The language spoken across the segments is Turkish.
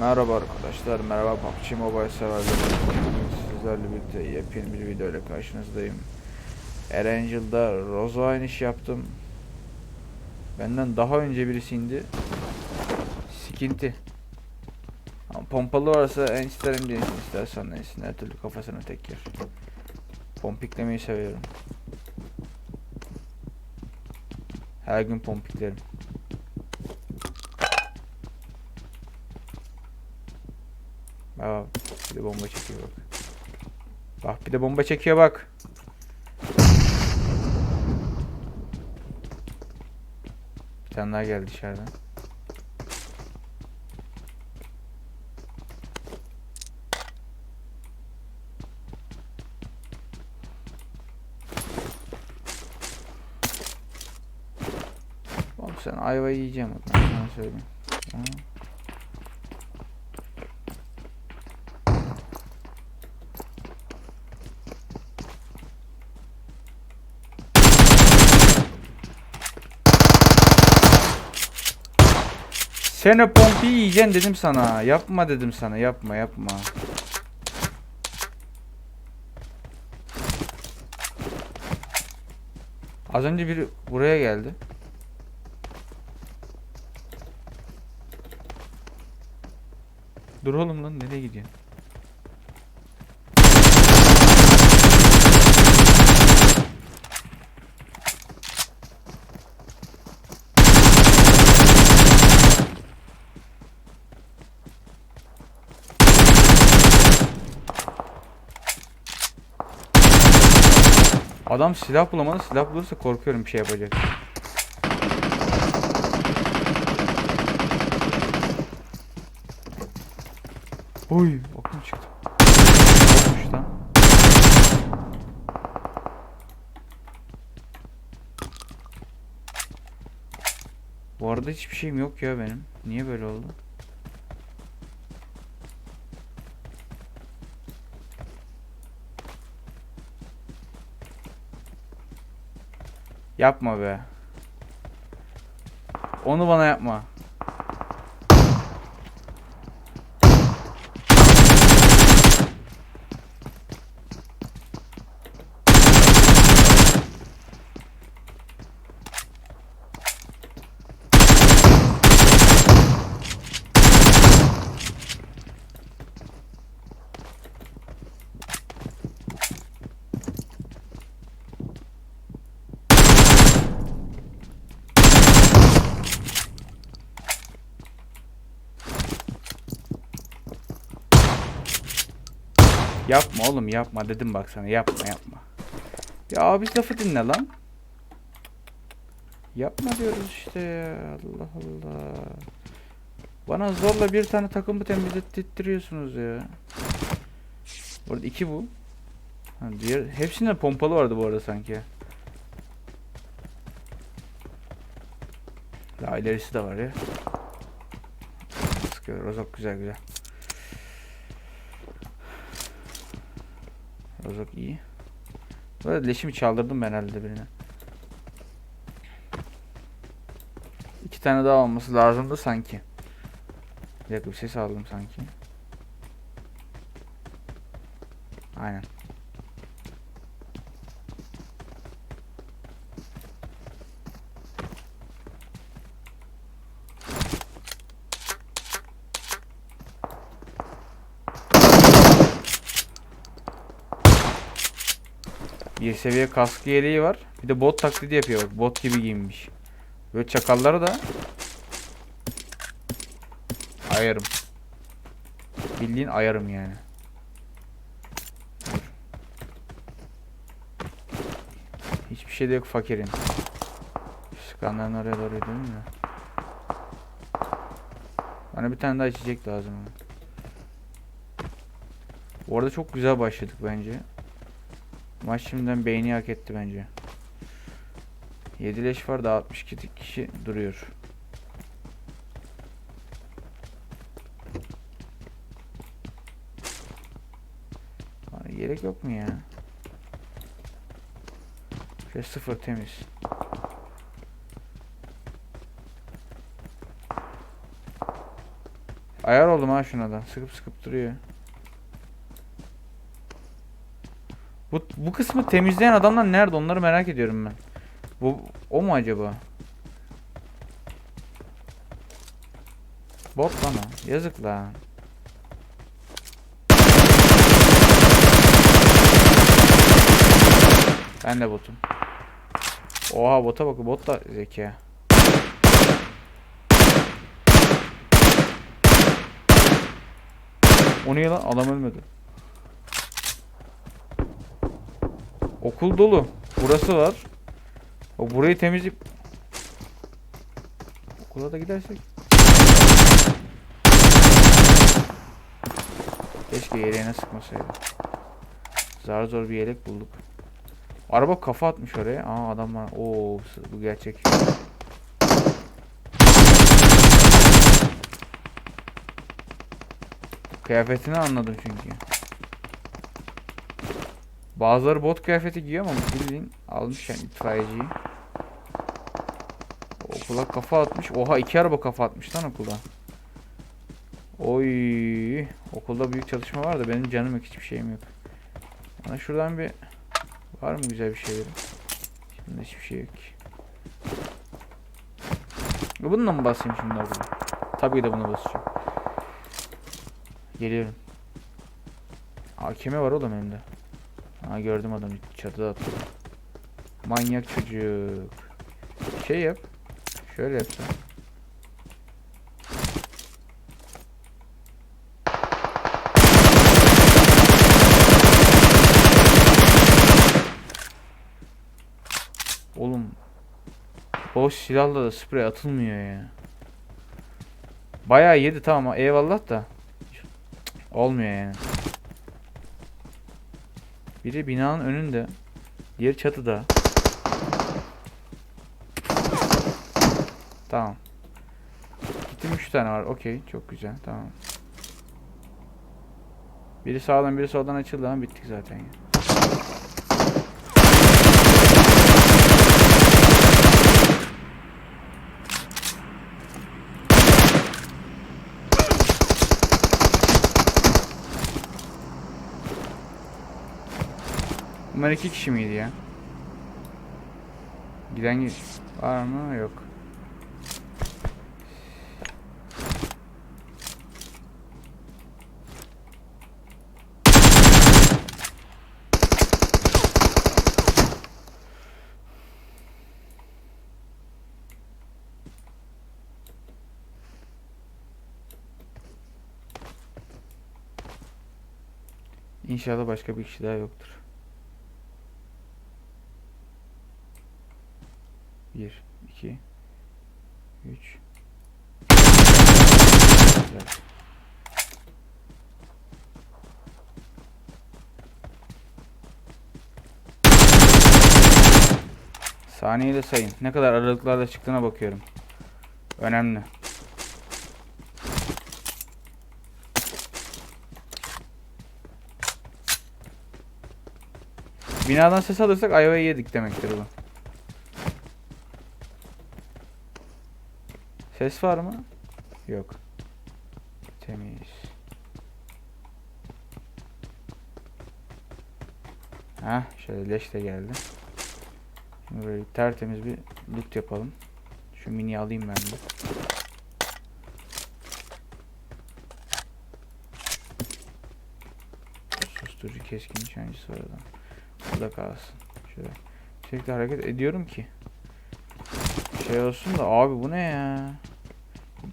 Merhaba arkadaşlar, merhaba PUBG Mobile severler. Bugün Sizlerle birlikte yepyeni bir video ile karşınızdayım. Erangel'da Rosa iniş yaptım. Benden daha önce birisi indi. Sikinti. Ama pompalı varsa en isterim diye istersen neysin her türlü kafasına tek yer. Pompiklemeyi seviyorum. Her gün pompiklerim. Bak bir de bomba çekiyor bak. Bak bir de bomba çekiyor bak. Bir tane daha geldi dışarıdan. Oğlum sen ayva yiyeceğim ben sana söyleyeyim. Ha. Sen o pompi yiyeceksin dedim sana. Yapma dedim sana. Yapma yapma. Az önce biri buraya geldi. Dur oğlum lan nereye gidiyorsun? Adam silah bulamadı. Silah bulursa korkuyorum bir şey yapacak. Oy, okum çıktı. Okmuş. Bu arada hiçbir şeyim yok ya benim. Niye böyle oldu? Yapma be. Onu bana yapma. Yapma oğlum yapma dedim bak sana yapma yapma. Ya abi lafı dinle lan. Yapma diyoruz işte ya Allah Allah. Bana zorla bir tane takımı temizlettiriyorsunuz ya. Burada iki bu. Ha, diğer hepsinde pompalı vardı bu arada sanki. Daha ilerisi de var ya. Sıkıyor. Rozok güzel güzel. Rozok iyi. Bu arada leşimi çaldırdım ben herhalde birine. İki tane daha olması lazımdı sanki. Bir dakika bir ses aldım sanki. Aynen. Seviye kaskı yeleği var. Bir de bot taklidi yapıyor bak. Bot gibi giyinmiş. Böyle çakalları da ayarım. Bildiğin ayarım yani. Hiçbir şey de yok fakirin. Sıkanların oraya doğru değil mi? Bana bir tane daha içecek lazım. Bu arada çok güzel başladık bence. Maç şimdiden beğeni hak etti bence. 7 leş var da 62 kişi duruyor. Bana gerek yok mu ya? Şöyle sıfır temiz. Ayar oldum ha şuna da. Sıkıp sıkıp duruyor. Bu, bu kısmı temizleyen adamlar nerede? Onları merak ediyorum ben. Bu o mu acaba? Bot lan o. Yazık lan. Ben de botum. Oha bota bak bot da zeki. O ne lan? Adam ölmedi. Okul dolu. Burası var. O burayı temizleyip okula da gidersek. Keşke yeleğine sıkmasaydı. Zar zor bir yelek bulduk. Araba kafa atmış oraya. Aa adam var. Oo bu gerçek. Kıyafetini anladım çünkü. Bazıları bot kıyafeti giyiyor ama bildiğin almış yani itfaiyeciyi. Okula kafa atmış. Oha iki araba kafa atmış lan okula. Oy, okulda büyük çalışma var da benim canım yok hiçbir şeyim yok. Bana şuradan bir var mı güzel bir şeylerim? Şimdi hiçbir şey yok. Bununla mı basayım şimdi okula? Tabii de buna basacağım. Geliyorum. AKM var oğlum elimde. Ha gördüm adamı çatıda atladı. Manyak çocuk. Şey yap. Şöyle yapsam. Oğlum. Boş silahla da sprey atılmıyor ya. Bayağı yedi tamam eyvallah da. Olmuyor yani. Biri binanın önünde. Diğeri çatıda. Tamam. Gittim 3 tane var. Okey. Çok güzel. Tamam. Biri sağdan biri soldan açıldı ama bittik zaten ya. Bunlar iki kişi miydi ya? Giden git var mı? Yok. İnşallah başka bir kişi daha yoktur. Bir, iki, üç. Güzel. Saniyeyi de sayın. Ne kadar aralıklarla çıktığına bakıyorum. Önemli. Binadan ses alırsak ayvayı yedik demektir bu. Ses var mı? Yok. Temiz. Hah şöyle leş de geldi. Şimdi böyle tertemiz bir loot yapalım. Şu mini alayım ben de. Susturucu keskin nişancısı var. Burada kalsın. Şöyle. Sürekli hareket ediyorum ki. Şey olsun da abi bu ne ya?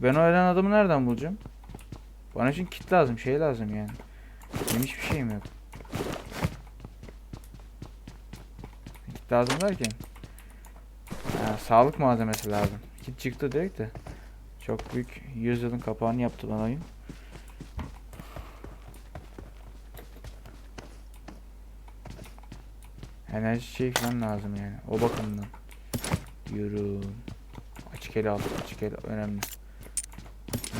Ben o ölen adamı nereden bulacağım? Bana için kit lazım, şey lazım yani. Benim hiçbir şeyim yok. Kit lazım derken. Ha, sağlık malzemesi lazım. Kit çıktı direkt de. Çok büyük 100 yılın kapağını yaptı bana oyun. Enerji şey falan lazım yani. O bakımdan. Diyorum. Açık ele al. Açık ele önemli.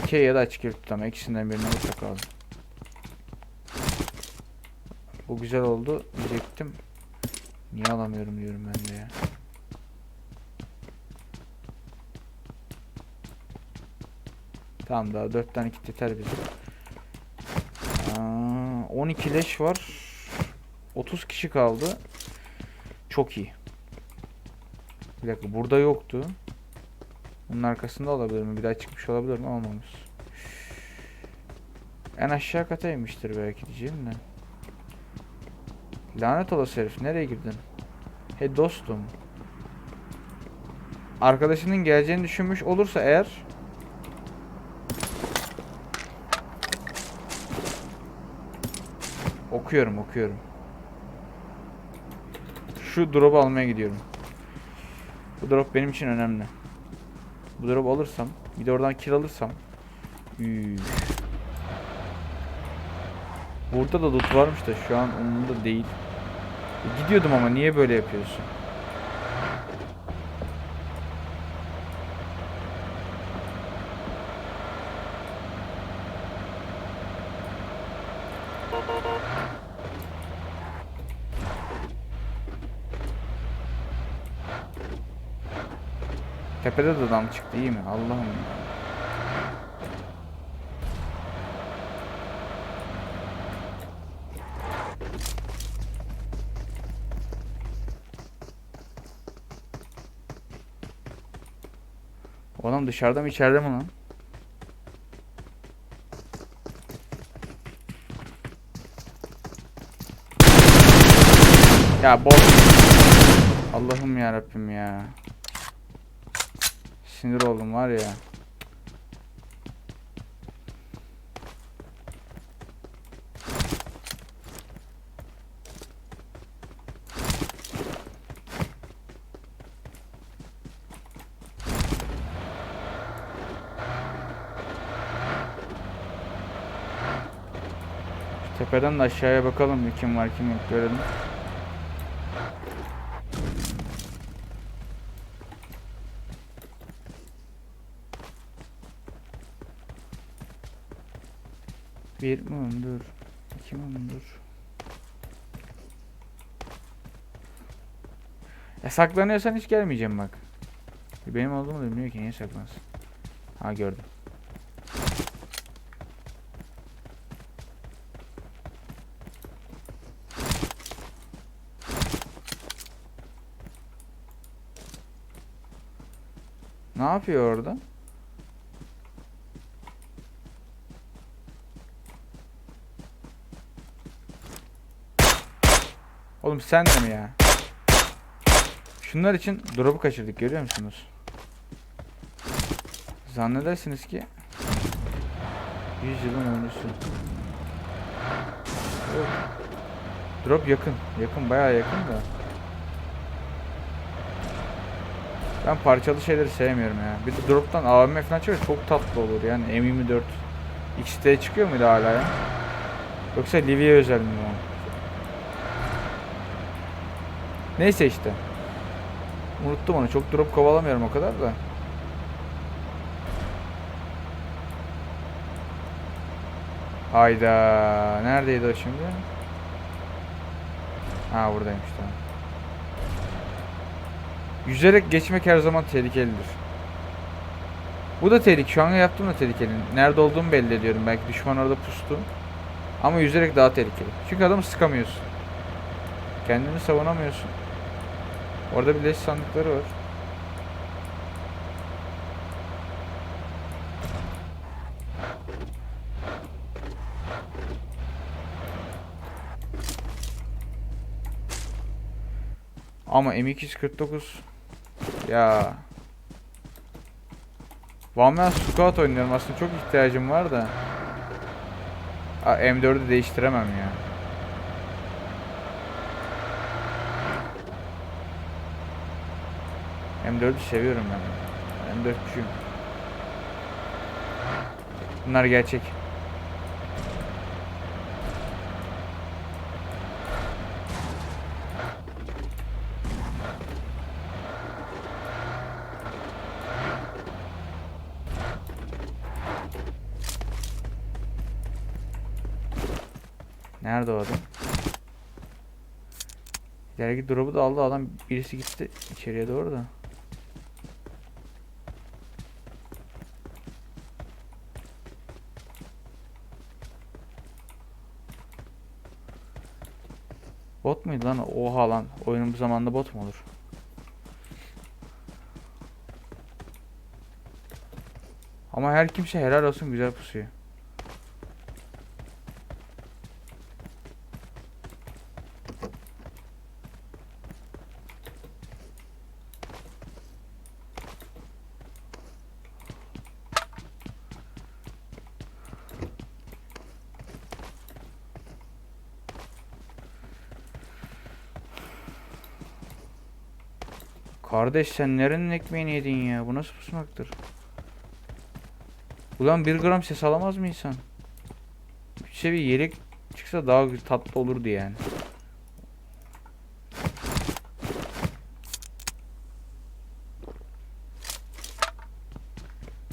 Dikey ya da açık el tut ama ikisinden birini mutlaka al. Bu güzel oldu diyecektim. Niye alamıyorum diyorum ben de ya. Tamam daha 4 tane kit yeter bize. Aa, 12 leş var. 30 kişi kaldı. Çok iyi. Bir dakika burada yoktu. Bunun arkasında olabilir mi? Bir daha çıkmış olabilir mi? Olmamış. En aşağı kata inmiştir belki diyeceğim de. Lanet olası herif. Nereye girdin? He dostum. Arkadaşının geleceğini düşünmüş olursa eğer Okuyorum okuyorum. Şu drop'u almaya gidiyorum. Bu drop benim için önemli. Bu drop alırsam, bir de oradan kill alırsam. Burada da loot varmış da şu an umurumda değil. E, gidiyordum ama niye böyle yapıyorsun? Tepede de adam çıktı iyi mi? Allah'ım ya. O adam dışarıda mı içeride mi lan? Ya bot. Allah'ım ya Rabbim ya. Sinir oldum var ya. Tepeden de aşağıya bakalım kim var kim yok görelim. Bir mumdur, iki mumdur. Ya saklanıyorsan hiç gelmeyeceğim bak. Benim olduğumu da bilmiyor ki niye saklansın. Ha gördüm. Ne yapıyor orada? Oğlum sen de mi ya? Şunlar için drop'u kaçırdık görüyor musunuz? Zannedersiniz ki 100 yılın. Yok. Drop yakın. Yakın bayağı yakın da. Ben parçalı şeyleri sevmiyorum ya. Bir de drop'tan AVM falan çıkıyor çok tatlı olur yani M24 XT çıkıyor muydu hala ya? Yoksa Livia özel mi o? Neyse işte. Unuttum onu. Çok drop kovalamıyorum o kadar da. Hayda. Neredeydi o şimdi? Ha buradaymış tamam. Yüzerek geçmek her zaman tehlikelidir. Bu da tehlikeli. Şu an yaptığım da tehlikeli. Nerede olduğumu belli ediyorum. Belki düşman orada pustu. Ama yüzerek daha tehlikeli. Çünkü adamı sıkamıyorsun. Kendini savunamıyorsun. Orada bir leş sandıkları var. Ama M249 ya. One Man oynuyorum aslında çok ihtiyacım var da. Aa, M4'ü değiştiremem ya M4'ü seviyorum ben. M4'cüyüm. Bunlar gerçek. Nerede o adam? İleriki drop'u da aldı adam birisi gitti içeriye doğru da. Bot muydu lan? Oha lan. Oyunun bu zamanda bot mu olur? Ama her kimse helal olsun güzel pusuyor. Kardeş sen nerenin ekmeğini yedin ya? Bu nasıl pusmaktır? Ulan bir gram ses alamaz mı insan? Bir seviye yelek çıksa daha tatlı olurdu yani.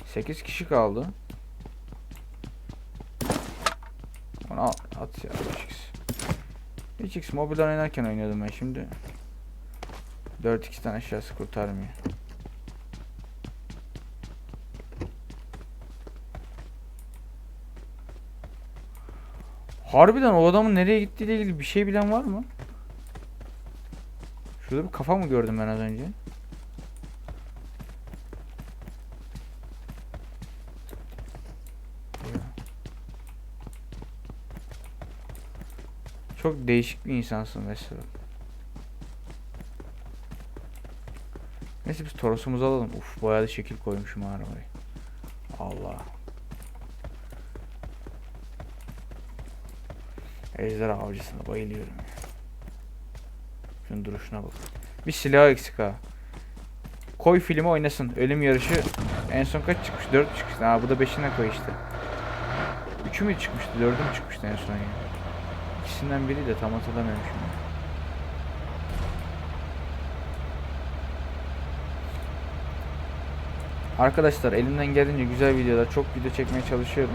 Sekiz kişi kaldı. Onu al, at ya 3x. 3x mobilden oynarken oynuyordum ben şimdi. 4x'ten aşağısı kurtarmıyor. Harbiden o adamın nereye gittiğiyle ilgili bir şey bilen var mı? Şurada bir kafa mı gördüm ben az önce? Çok değişik bir insansın mesela. Neyse biz Toros'umuzu alalım. Uf bayağı da şekil koymuşum arabayı. Allah. Ejderha avcısına bayılıyorum. Şunun duruşuna bak. Bir silah eksik ha. Koy filmi oynasın. Ölüm yarışı en son kaç çıkmış? 4 çıkmış. Aa bu da 5'ine koy işte. 3'ü mü çıkmıştı? 4'ü mü çıkmıştı en son ya? İkisinden biri de tam hatırlamıyorum şimdi. Arkadaşlar elimden geldiğince güzel videolar, çok video çekmeye çalışıyorum.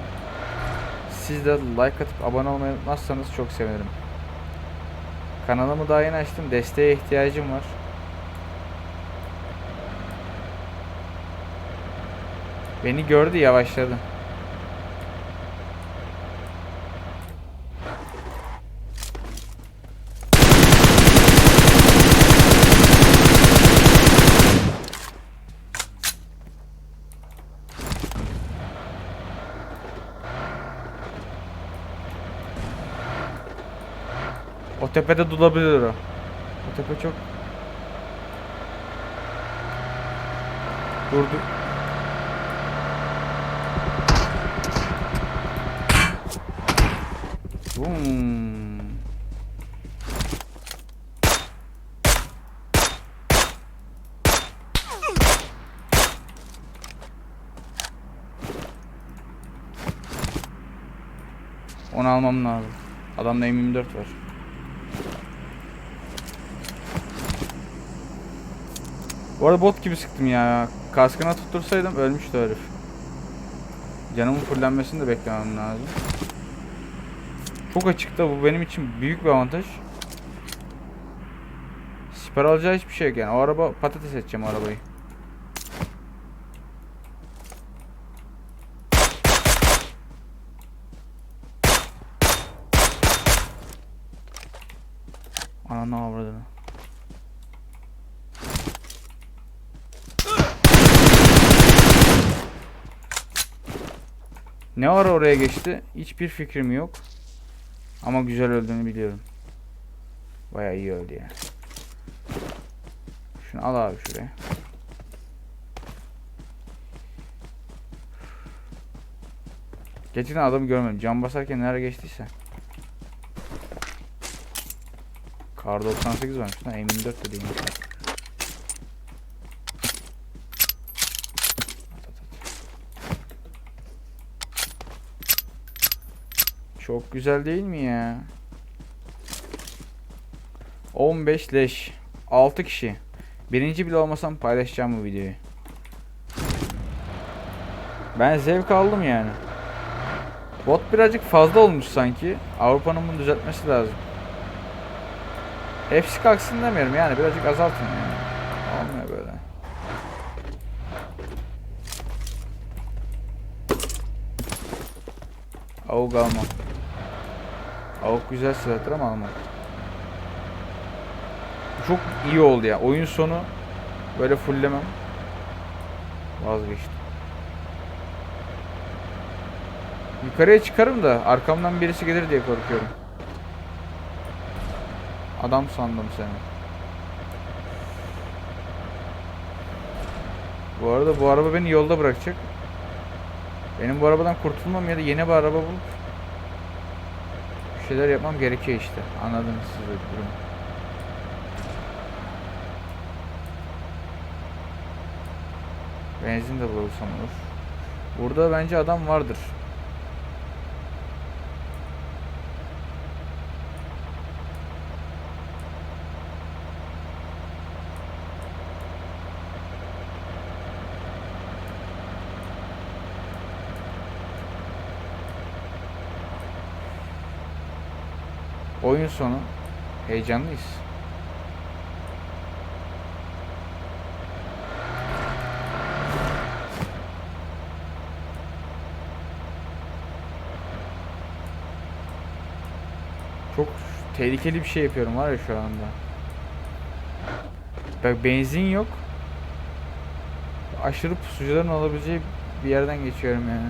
Siz de like atıp abone olmayı unutmazsanız çok sevinirim. Kanalımı daha yeni açtım. Desteğe ihtiyacım var. Beni gördü yavaşladı. Tepede durabilir o. O tepe çok... Durdu. Boom. Onu almam lazım. Adamda M24 var. Bu arada bot gibi sıktım ya. Kaskına tuttursaydım ölmüştü herif. Canımın fullenmesini de beklemem lazım. Çok açıkta bu benim için büyük bir avantaj. Siper alacağı hiçbir şey yok yani. O araba patates edeceğim arabayı. Ne ara oraya geçti? Hiçbir fikrim yok. Ama güzel öldüğünü biliyorum. Baya iyi öldü yani. Şunu al abi şuraya. Geçen adamı görmedim. Cam basarken nereye geçtiyse. Kar 98 varmış lan. M24 de değilmiş. At, at, at. Çok güzel değil mi ya? 15 leş. 6 kişi. Birinci bile olmasam paylaşacağım bu videoyu. Ben zevk aldım yani. Bot birazcık fazla olmuş sanki. Avrupa'nın bunu düzeltmesi lazım. Hepsi kalksın demiyorum yani birazcık azaltın yani. Olmuyor böyle. Avuk almam. Avuk güzel silahtır ama almam. çok iyi oldu ya. Oyun sonu böyle fulllemem. Vazgeçtim. Yukarıya çıkarım da arkamdan birisi gelir diye korkuyorum. Adam sandım seni. Bu arada bu araba beni yolda bırakacak. Benim bu arabadan kurtulmam ya da yeni bir araba bulup bir şeyler yapmam gerekiyor işte. Anladınız siz durumu. Benzin de bulursam olur. Burada bence adam vardır. Oyun sonu. Heyecanlıyız. Çok tehlikeli bir şey yapıyorum var ya şu anda. Bak benzin yok. Aşırı pusucuların olabileceği bir yerden geçiyorum yani.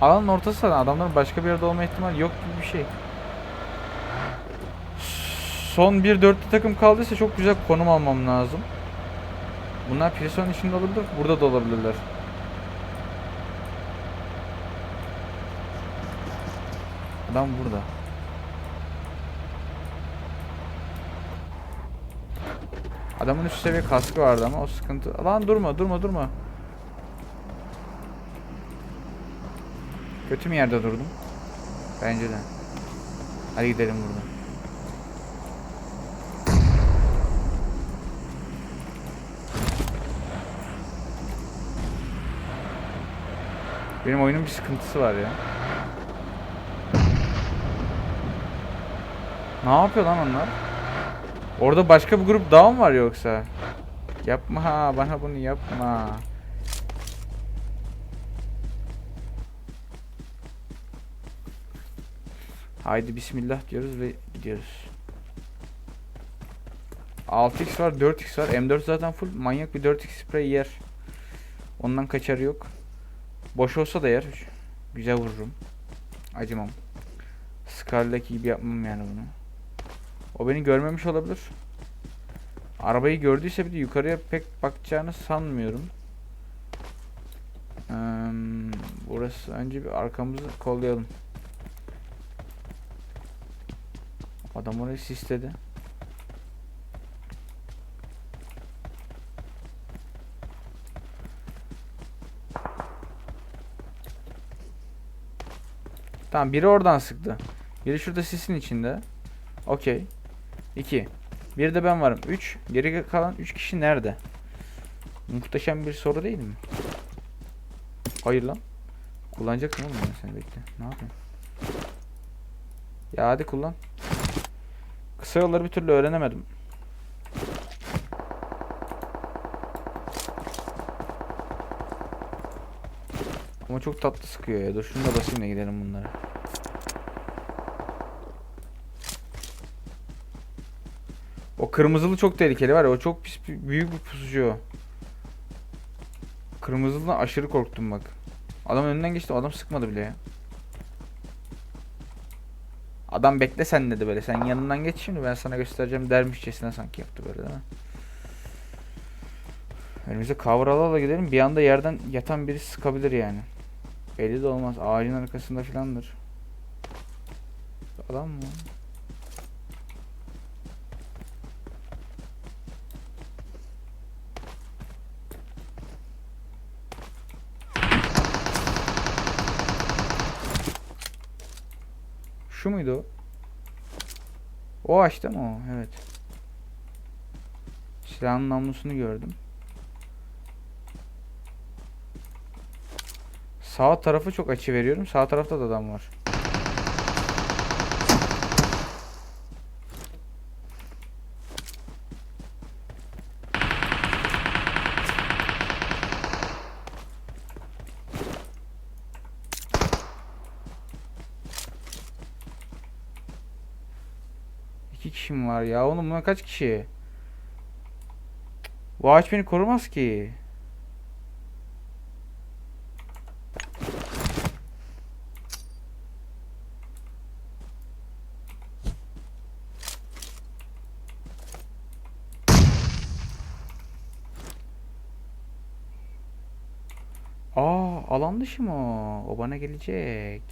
Alanın ortası zaten adamların başka bir yerde olma ihtimali yok gibi bir şey. Son bir dörtlü takım kaldıysa çok güzel konum almam lazım. Bunlar Pilson içinde olabilir, burada da olabilirler. Adam burada. Adamın üst seviye kaskı vardı ama o sıkıntı. Lan durma, durma, durma. Kötü mü yerde durdum? Bence de. Hadi gidelim buradan. Benim oyunun bir sıkıntısı var ya. Ne yapıyor lan onlar? Orada başka bir grup daha mı var yoksa? Yapma bana bunu yapma. Haydi bismillah diyoruz ve gidiyoruz. 6x var 4x var M4 zaten full manyak bir 4x spray yer. Ondan kaçarı yok. Boş olsa da yer. Güzel vururum. Acımam. Scar'daki gibi yapmam yani bunu. O beni görmemiş olabilir. Arabayı gördüyse bir de yukarıya pek bakacağını sanmıyorum. Ee, burası önce bir arkamızı kollayalım. Adam orayı sisledi. Tamam biri oradan sıktı. Biri şurada sisin içinde. Okey. 2. Bir de ben varım. 3. Geri kalan 3 kişi nerede? Muhteşem bir soru değil mi? Hayır lan. Kullanacaksın oğlum ben seni bekle. Ne yapıyorsun? Ya hadi kullan. Kısa yolları bir türlü öğrenemedim. Ama çok tatlı sıkıyor ya. Dur şunu da basayım da gidelim bunlara. O kırmızılı çok tehlikeli var ya. O çok pis büyük bir pusucu o. Kırmızılıdan aşırı korktum bak. Adam önünden geçti. Adam sıkmadı bile ya. Adam bekle sen dedi böyle. Sen yanından geç şimdi ben sana göstereceğim dermişçesine sanki yaptı böyle değil mi? Önümüze kavrala gidelim. Bir anda yerden yatan biri sıkabilir yani. Belli de olmaz. Ağacın arkasında filandır. Adam mı? Şu muydu o? O açtı mı o? Evet. Silahın namlusunu gördüm. Sağ tarafı çok açı veriyorum. Sağ tarafta da adam var. İki kişi mi var ya? Oğlum buna kaç kişi? Bu ağaç beni korumaz ki. Alan dışı mı o? O bana gelecek.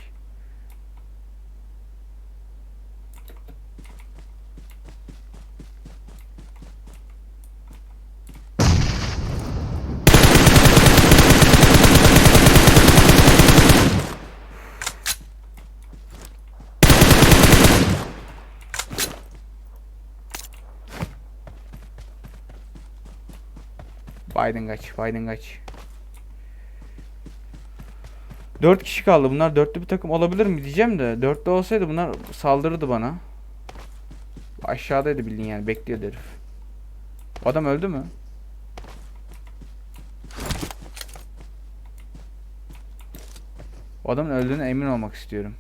Biden kaç, Biden kaç. Dört kişi kaldı. Bunlar dörtlü bir takım olabilir mi diyeceğim de. Dörtlü olsaydı bunlar saldırırdı bana. Aşağıdaydı bildiğin yani bekliyordu herif. Adam öldü mü? O adamın öldüğüne emin olmak istiyorum.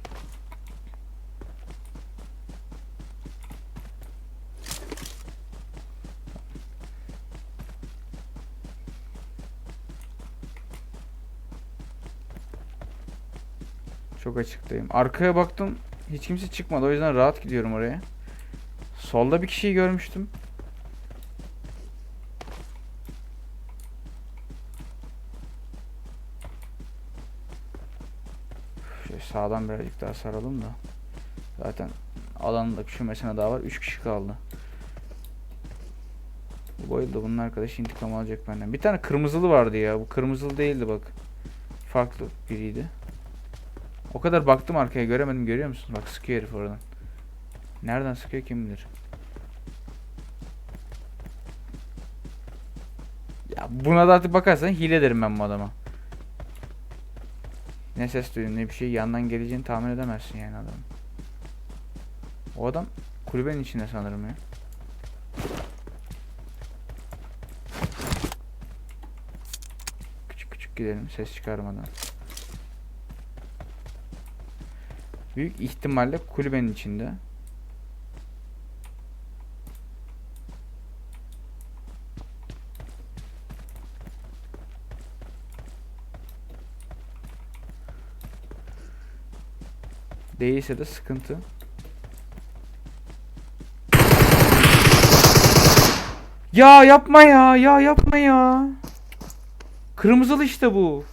Çok açıktayım. Arkaya baktım. Hiç kimse çıkmadı. O yüzden rahat gidiyorum oraya. Solda bir kişiyi görmüştüm. Şöyle sağdan birazcık daha saralım da. Zaten alanda şu mesele daha var. 3 kişi kaldı. Bu bayıldı. Bunun arkadaşı intikam alacak benden. Bir tane kırmızılı vardı ya. Bu kırmızılı değildi bak. Farklı biriydi. O kadar baktım arkaya göremedim görüyor musun? Bak sıkıyor herif oradan. Nereden sıkıyor kim bilir. Ya buna da artık bakarsan hile derim ben bu adama. Ne ses duydun ne bir şey yandan geleceğini tahmin edemezsin yani adamın. O adam kulübenin içinde sanırım ya. Küçük küçük gidelim ses çıkarmadan. Büyük ihtimalle kulübenin içinde. Değilse de sıkıntı. Ya yapma ya, ya yapma ya. Kırmızılı işte bu.